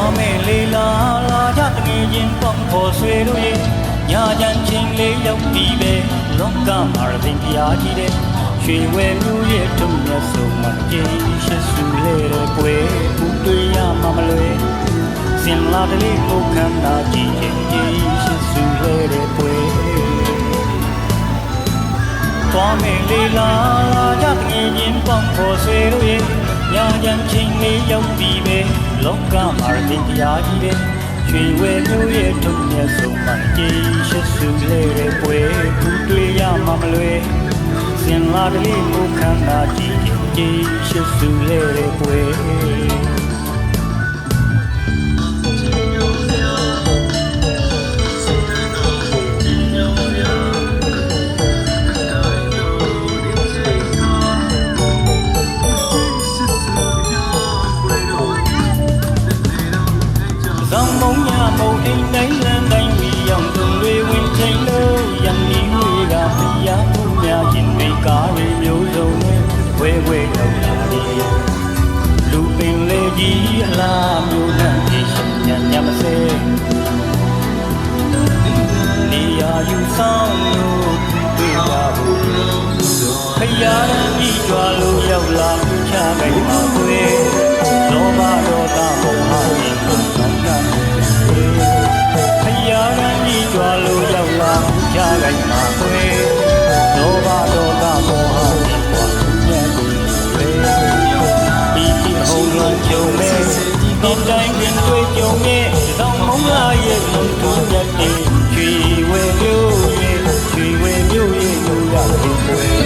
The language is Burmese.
သွားမယ်လေလာလာကြတငယ်ချင်းပေါင်းဖို့ဆွေတို့ရဲ့ညာချမ်းချင်းလေးရောက်ပြီးပဲလောကမှာရသိတရားကြီးတဲ့ရွှေဝဲမျိုးရဲ့ထုံမျက်စုံမှာကျေရှိစုလေတဲ့ကွယ်ဘူးတွေ့ရမှာမလွယ်စင်လာတလေးကိုခန္ဓာကြည့်ရင်ကျေရှိစုလေတဲ့ကွယ်သွားမယ်လေလာလာကြတငယ်ချင်းပေါင်းဖို့ဆွေတို့ရဲ့ညာချမ်းချင်းလေးရောက်ပြီးပဲလောက မှာရသိတရားကြီးတဲ့ရွှေဝဲမျိုးရဲ့ထုံမျက်စုံမှာကျေရှိစုလေတဲ့ကွယ်ဘူးတွေ့ရမှာမလွယ်စင်လာတလေးကိုခန္ဓာကြည့်ကြည်ရှိစုလေတဲ့ကွ ဇောင်းမုံညမုံအိမ်တိုင်းလမ်းတိုင်းဝီရောက်သွန်တွေဝင်ချိန်လို့ရန်နီဝေကဖျားမှုများရင်တွေကားတွေမျိုးစုံနဲ့ဝဲဝဲလောက်လာပြီလူပင်လေကြီးအလားမျိုးနဲ့ဒီရှင်ညံညမစဲနေရာယူဆောင်လို့တွေ့တာဘူးဖျားရန်ကြီးကြွာလို့ Hallelujah.